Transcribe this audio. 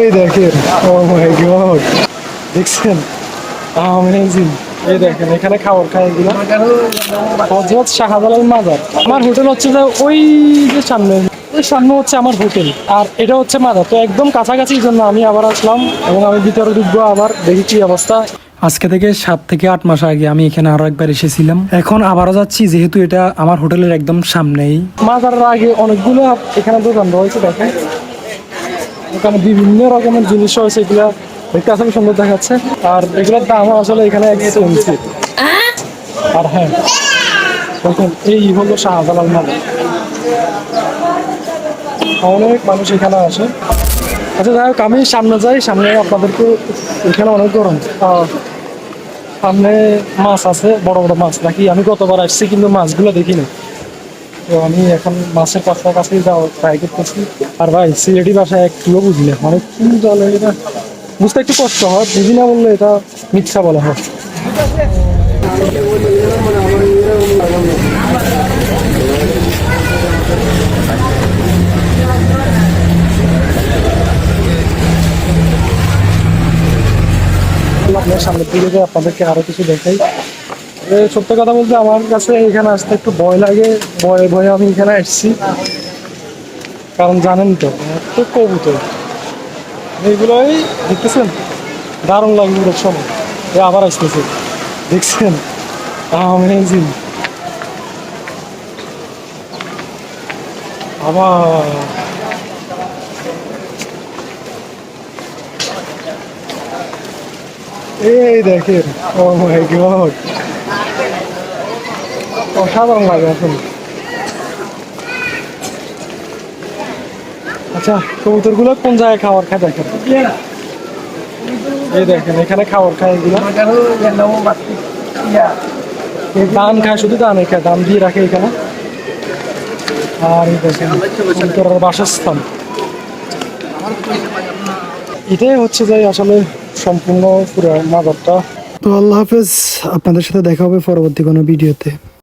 এই দেখেন গড দেখছেন? এই দেখেন, এখানে খাবার শাহজালাল মাজার। আমার হোটেল হচ্ছে যে ওই যে সামনে, ওই সামনে হচ্ছে আমার হোটেল। আর এটা হচ্ছে মাজার। তো একদম কাছাকাছি জন্য আমি আবার আসলাম এবং আমি ভিতরে ঢুকবো আবার। দেখি কি অবস্থা। আজকে থেকে সাত থেকে আট মাস আগে আমি এখানে আরও একবার এসেছিলাম। এখন আবারও যাচ্ছি, যেহেতু এটা আমার হোটেলের একদম সামনেই। মাজারের আগে অনেকগুলো এখানে দোকান রয়েছে, দেখেন। এখানে বিভিন্ন রকমের জিনিস রয়েছে, এগুলো দেখতে আসলে সুন্দর দেখাচ্ছে। আর এগুলোর দাম আসলে এখানে এক্সপেন্সিভ আর হ্যাঁ দেখুন, এই হলো শাহজালাল মাজার অনেক মানুষ এখানে আসে। আচ্ছা যাই হোক, আমি সামনে যাই, সামনে আপনাদেরকে এখানে অনেক গরম। সামনে মাছ আছে, বড় বড় মাছ। নাকি আমি গতবার আসছি, কিন্তু মাছগুলো দেখিনি। তো আমি এখন মাছের কাছাকাছি যাওয়ার ট্রাই করতেছি। আর ভাই, সিলেটি ভাষায় একটুও বুঝি না। মানে কি জলে এটা? বুঝতে একটু কষ্ট হয়। বুঝি না বললে এটা মিথ্যা বলা হয়। আপনার সামনের দিকে আপনাদেরকে আরও কিছু দেখাই। সত্য কথা বলতে আমার কাছে এখানে আসতে একটু ভয় লাগে। ভয়ে ভয়ে আমি এখানে আসছি। কারণ জানেন তো, এত কবুতর। এইগুলোই দেখতেছেন? দারুণ লাগে পুরো সময় এ, আবার আসতেছে। দেখছেন? আমেজিং আবার। এই দেখেন, ও মাই গড অসাধারণ লাগে এখন আচ্ছা কবুতরগুলো কোন জায়গায় খাবার খায় দেখেন? এই দেখেন, এখানে খাবার খায় এগুলো। ধান খায়, শুধু ধানে খায় ধান দিয়ে রাখে এখানে। আর এই দেখেন, কবুতরের বাসস্থান। এটাই হচ্ছে যে আসলে সম্পূর্ণ পুরো মাজারটা তো আল্লাহ হাফেজ আপনাদের সাথে দেখা হবে পরবর্তী কোনো ভিডিওতে।